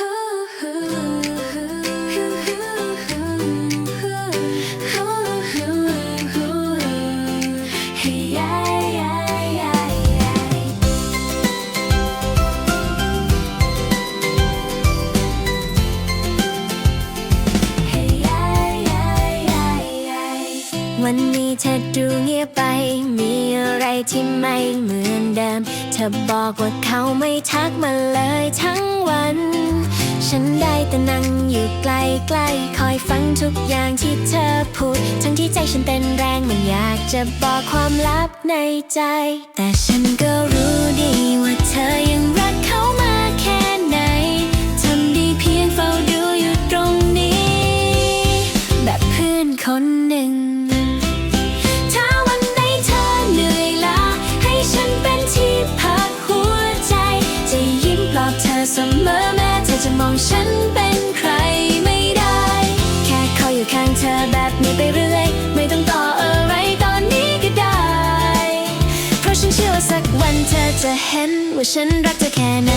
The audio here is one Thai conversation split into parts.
Oh. วันนี้เธอดูเงียบไป มีอะไรที่ไม่เหมือนเดิม เธอบอกว่าเขาไม่ทักมาเลยทั้งวัน ฉันได้แต่นั่งอยู่ใกล้ๆ คอยฟังทุกอย่างที่เธอพูด ทั้งที่ใจฉันเต้นแรงมันอยากจะบอกความลับในใจ แต่ฉันก็รู้ดีว่าเธอยังรักเขามาแค่ไหน ทำดีเพียงเฝ้าดูอยู่ตรงนี้ แบบเพื่อนคนหนึ่ง จะเห็นว่าฉันรักเธอแค่ไหน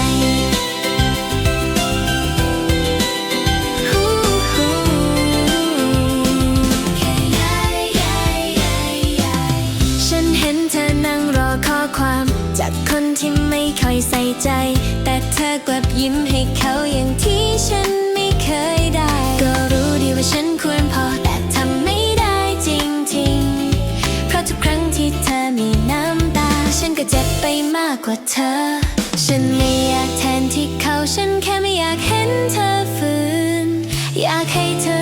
ฉันเห็นเธอนั่งรอข้อความจากคนที่ไม่ค่อยใส่ใจ แต่เธอกลับยิ้มให้เขาอย่างที่ฉันไม่เคยได้ กว่าเธอ ฉันไม่อยากแทนที่เขา ฉันแค่ไม่อยากเห็นเธอฝืน อยากให้เธอ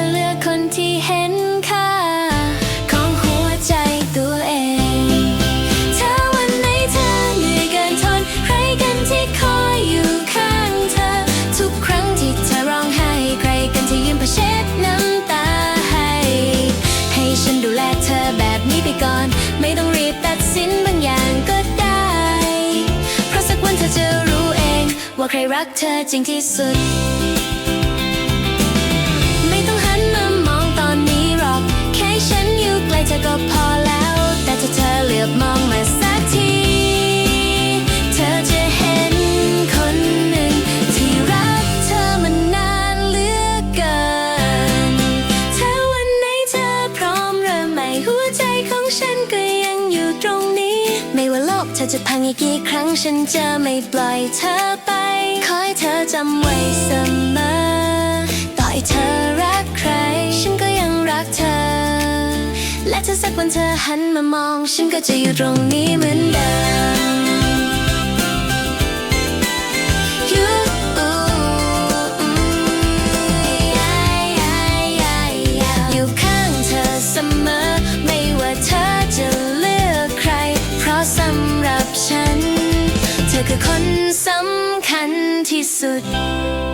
ว่าใครรักเธอจริงที่สุด ไม่ต้องหันมามองตอนนี้หรอก แค่ฉันอยู่ใกล้เธอก็พอแล้ว แต่ถ้าเธอเหลือบมองมาสักทีเธอจะเห็นคนหนึ่ง ที่รักเธอมานานเหลือเกินถ้าวันไหนเธอพร้อมเริ่มใหม่หัวใจของฉันก็ยังอยู่ตรงนี้ ไม่ว่าโลกเธอจะพังอีกกี่ครั้งฉันจะไม่ปล่อยเธอไป ให้เธอรักใคร ฉันก็ยังรักเธอ และถ้าสักวันเธอหันมามอง ฉันก็จะอยู่ตรงนี้เหมือนเดิมอยู่ข้างเธอเสมอไม่ว่าเธอจะเลือกใครเพราะสำหรับฉันเธอคือคนสำคัญที่สุด